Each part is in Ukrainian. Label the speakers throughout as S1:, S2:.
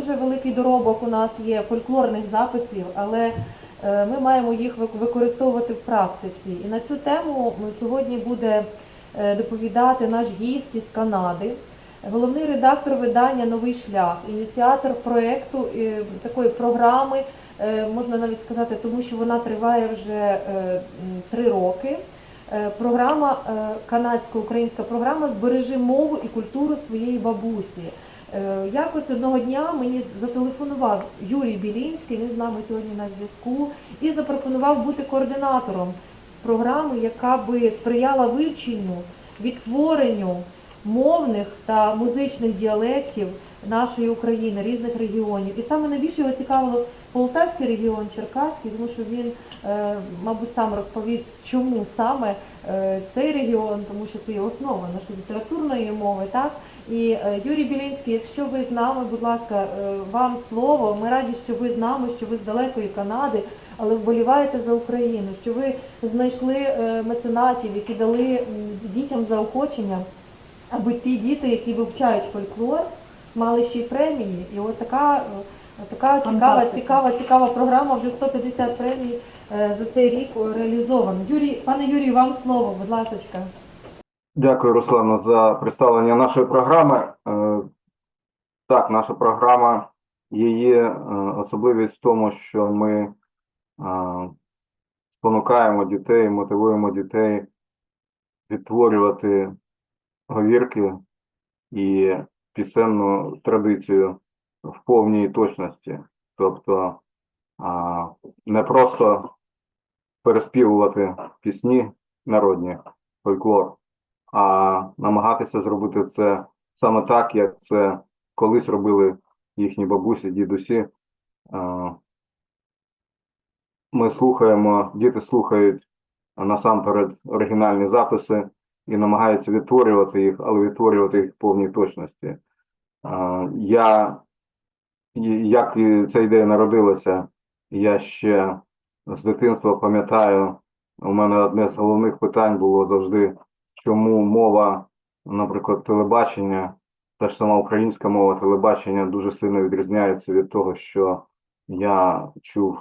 S1: дуже великий доробок у нас є фольклорних записів, але е, ми маємо їх використовувати в практиці. І на цю тему сьогодні буде е, доповідати наш гість із Канади, головний редактор видання Новий шлях, ініціатор проєкту е, такої програми, можна навіть сказати, тому що вона триває вже три роки. Програма канадсько-українська програма Збережи мову і культуру своєї бабусі. Е, Якось одного дня мені зателефонував Юрій Білінський, він з нами сьогодні на зв'язку, і запропонував бути координатором програми, яка би сприяла вивченню, відтворенню мовних та музичних діалектів нашої України, різних регіонів. І саме найбільше його цікавило Полтавський регіон, Черкаський, тому що він, е, мабуть, сам розповість, чому саме е, цей регіон, тому що це є основа нашої літературної мови, так? І е, Юрій Білінський, якщо ви з нами, будь ласка, е, вам слово. Ми раді, що ви з нами, що ви з далекої Канади, але вболіваєте за Україну, що ви знайшли е, меценатів, які дали дітям заохочення, аби ті діти, які вивчають фольклор, мали ще й премії. І от така, така цікава, цікава, цікава програма. Вже 150 премій за цей рік реалізовано. Юрій, пане Юрію, вам слово, будь ласка.
S2: Дякую, Руслана, за представлення нашої програми. Е, Так, наша програма її е, особливість в тому, що ми е, спонукаємо дітей, мотивуємо дітей відтворювати говірки і пісенну традицію в повній точності. Тобто не просто переспівувати пісні народні, фольклор, а намагатися зробити це саме так, як це колись робили їхні бабусі, дідусі. Е, Ми слухаємо, діти слухають насамперед оригінальні записи і намагаються відтворювати їх, але відтворювати їх в повній точності. Е, Я, як ця ідея народилася, я ще з дитинства пам'ятаю, у мене одне з головних питань було завжди, чому мова, наприклад, телебачення, та ж сама українська мова телебачення дуже сильно відрізняється від того, що я чув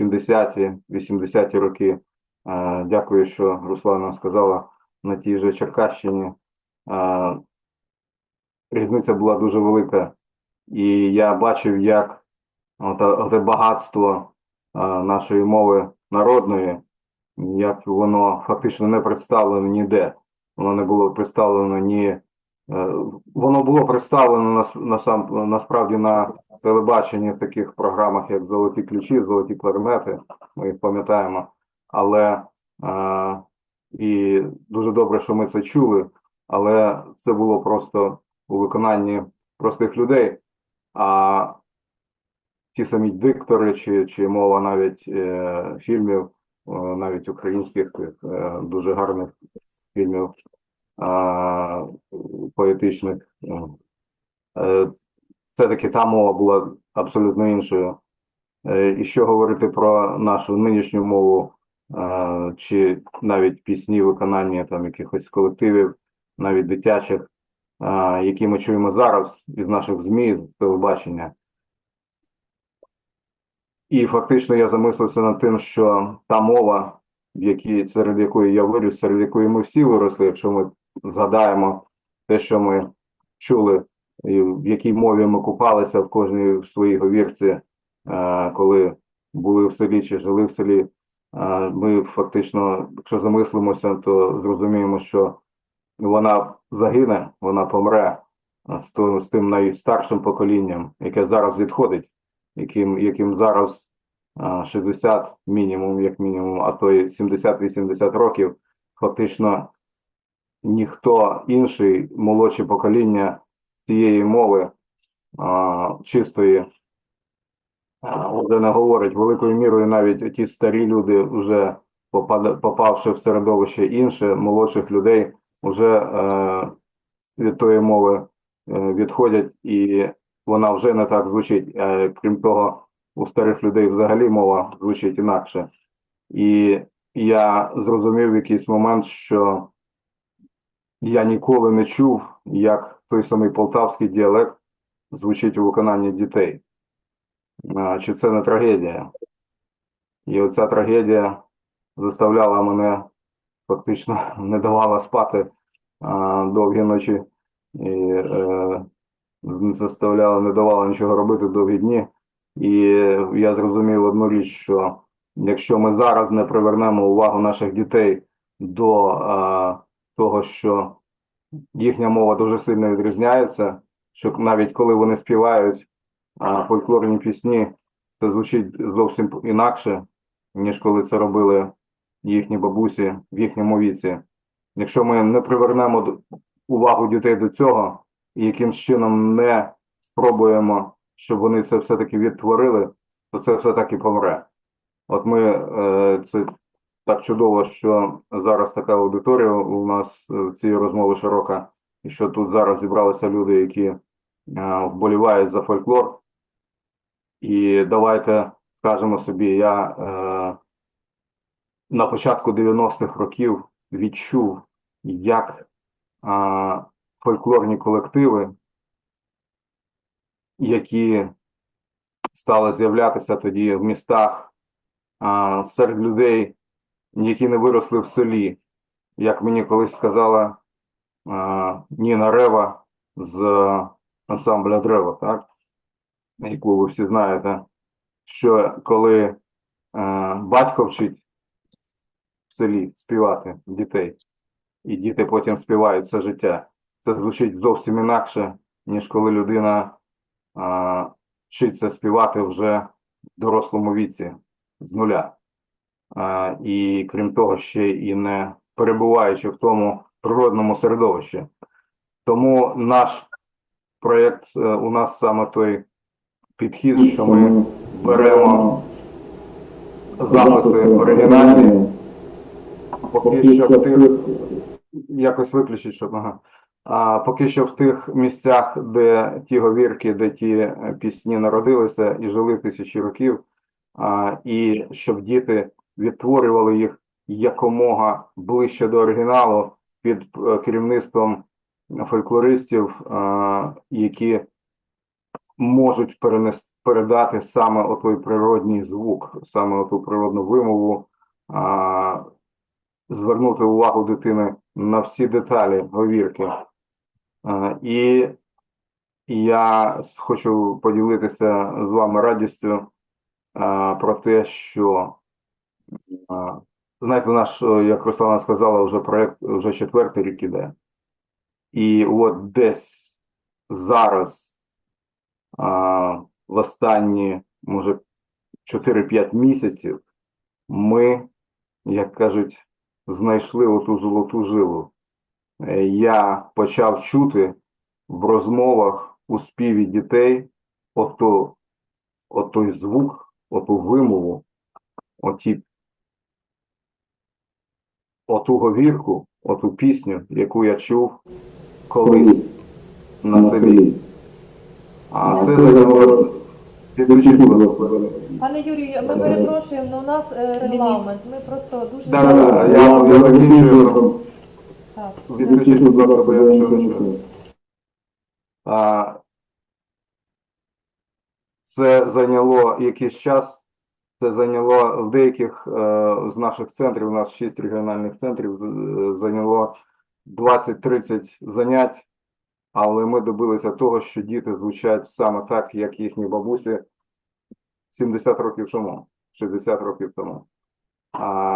S2: 70-ті, 80-ті роки. Е, Дякую, що Руслана сказала на тій же Черкащині. Е, Різниця була дуже велика. І я бачив, як оте багатство е, нашої мови народної, як воно фактично не представлено ніде. Воно не було представлено ні. е, Воно було представлено нас- насам, насправді на телебаченні в таких програмах, як Золоті ключі, Золоті кларнети. Ми їх пам'ятаємо. Але е, і дуже добре, що ми це чули, але це було просто у виконанні простих людей. А ті самі диктори, чи, чи мова навіть е, фільмів, е, навіть українських е, дуже гарних фільмів е, поетичних. Е, все-таки та мова була абсолютно іншою. Е, і що говорити про нашу нинішню мову, е, чи навіть пісні виконання там якихось колективів, навіть дитячих, які ми чуємо зараз із наших ЗМІ, з телебачення. І фактично я замислився над тим, що та мова, в якій, серед якої я виріс, серед якої ми всі виросли, якщо ми згадаємо те, що ми чули, і в якій мові ми купалися в кожній в своїй говірці, е, коли були в селі чи жили в селі. Е, Ми фактично, якщо замислимося, то зрозуміємо, що вона загине, вона помре з тим, найстаршим поколінням, яке зараз відходить, яким, яким зараз 60 мінімум, як мінімум, а то й 70-80 років, фактично ніхто інший, молодші покоління цієї мови а, чистої вже не говорить великою мірою навіть ті старі люди, вже попавши в середовище інше, молодших людей, вже е, від тої мови е, відходять, і вона вже не так звучить. Е, крім того, у старих людей взагалі мова звучить інакше. І я зрозумів в якийсь момент, що я ніколи не чув, як той самий полтавський діалект звучить у виконанні дітей. Чи це не трагедія? І оця трагедія заставляла мене фактично не давала спати а, довгі ночі і е, заставляла, не давала нічого робити довгі дні. І я зрозумів одну річ, що якщо ми зараз не привернемо увагу наших дітей до а, того, що їхня мова дуже сильно відрізняється, що навіть коли вони співають а, фольклорні пісні, це звучить зовсім інакше, ніж коли це робили їхні бабусі в їхньому віці. Якщо ми не привернемо увагу дітей до цього і якимсь чином не спробуємо, щоб вони це все-таки відтворили, то це все таки помре. От ми е, це так чудово, що зараз така аудиторія у нас е, в цій розмові широка, і що тут зараз зібралися люди, які е, вболівають за фольклор. І давайте скажемо собі, я на початку 90-х років відчув, як фольклорні колективи, які стали з'являтися тоді в містах а, серед людей, які не виросли в селі, як мені колись сказала а, Ніна Рева з ансамбля Древо, так? яку ви всі знаєте, що коли е, батько вчить в селі співати дітей, і діти потім співають все життя. Це звучить зовсім інакше, ніж коли людина а, вчиться співати вже в дорослому віці з нуля. І крім того, ще і не перебуваючи в тому природному середовищі. Тому наш проєкт е, у нас саме той підхід, що ми беремо записи оригінальні, поки що тих якось виключить, щоб ага. А поки що в тих місцях, де ті говірки, де ті е, пісні народилися і жили тисячі років, а, і щоб діти відтворювали їх якомога ближче до оригіналу під е, керівництвом фольклористів, а, які можуть перенес, передати саме отой природній звук, саме оту природну вимову, а, звернути увагу дитини на всі деталі говірки. А, І я хочу поділитися з вами радістю про те, що знаєте, наш, е, як Руслана сказала, вже проект вже четвертий рік іде. І от десь зараз, в останні, може, 4-5 місяців, ми, як кажуть, знайшли оту золоту жилу. Е, Я почав чути в розмовах у співі дітей ото, отой звук, оту вимову, оті, оту говірку, оту пісню, яку я чув колись на селі. А це будь.
S1: Пане Юрію, ми перепрошуємо, але у нас е, регламент. Ми просто дуже
S2: Да, да, да, я, я закінчую.
S1: Так.
S2: Відключіть, будь ласка, бо я нічого не чую. А, Це зайняло якийсь час. Це зайняло в деяких е, з наших центрів, у нас 6 регіональних центрів, е, зайняло 20-30 занять, але ми добилися того, що діти звучать саме так, як їхні бабусі 70 років тому, 60 років тому. А,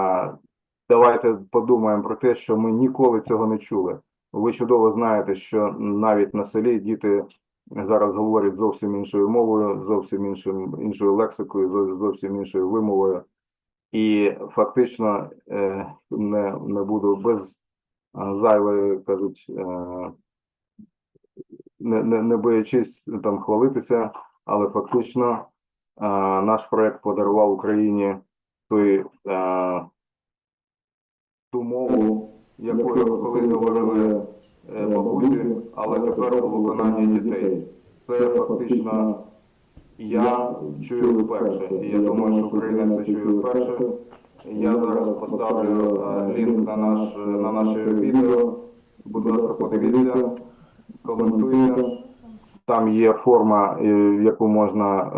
S2: давайте подумаємо про те, що ми ніколи цього не чули. Ви чудово знаєте, що навіть на селі діти зараз говорять зовсім іншою мовою, зовсім іншим, іншою лексикою, зовсім іншою вимовою. І фактично е, не, не буду без зайвої, кажуть, е, не, не, не боячись там хвалитися, але фактично е, наш проект подарував Україні той, е, ту мову, якою колись говорили е, бабусі, але тепер у виконанні дітей. Це фактично я чую вперше. І я думаю, що Україна це чує вперше. Я зараз поставлю е, лінк на наш на наше відео. Будь ласка, подивіться, коментуйте. Там є форма, е, яку можна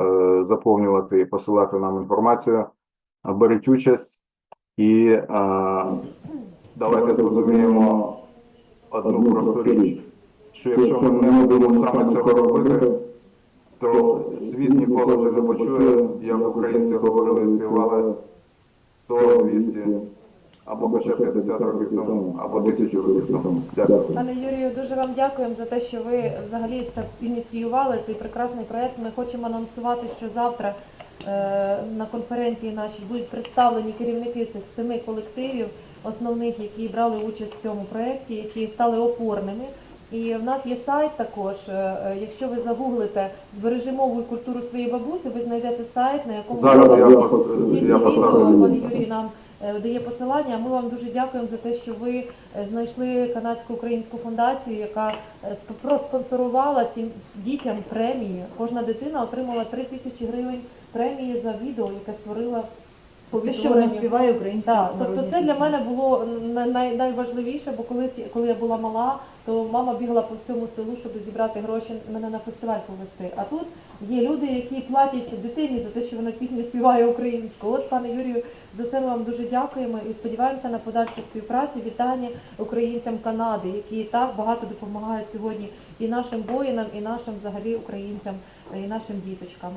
S2: заповнювати і посилати нам інформацію. Беріть участь і е, давайте зрозуміємо одну просту річ, що якщо ми не будемо саме цього робити, то світ ніколи вже не почує, як українці говорили і співали 100, 200, або хоча 50 років тому, або 1000 років тому. Дякую.
S1: Пане Юрію, дуже вам дякуємо за те, що ви взагалі це ініціювали цей прекрасний проект. Ми хочемо анонсувати, що завтра на конференції нашій будуть представлені керівники цих семи колективів, основних, які брали участь в цьому проєкті, які стали опорними. І в нас є сайт також. Е, е, Якщо ви загуглите збережи мову і культуру своєї бабусі, ви знайдете сайт, на якому
S2: Зараз я
S1: будуть всі ці
S2: я.
S1: Пане Юрій нам е, дає посилання. Ми вам дуже дякуємо за те, що ви е, знайшли канадську українську фундацію, яка е, сп- проспонсорувала цим дітям премії. Кожна дитина отримала 3 тисячі гривень премії за відео, яке створила
S3: Те, що вона співає українські
S1: Так, тобто це для мене було най- най- найважливіше, бо колись, коли я була мала, то мама бігала по всьому селу, щоб зібрати гроші мене на фестиваль повести. А тут є люди, які платять дитині за те, що вона пісню співає українською. От, пане Юрію, за це ми вам дуже дякуємо і сподіваємося на подальшу співпрацю. Вітання українцям Канади, які так багато допомагають сьогодні і нашим воїнам, і нашим взагалі українцям, і нашим діточкам.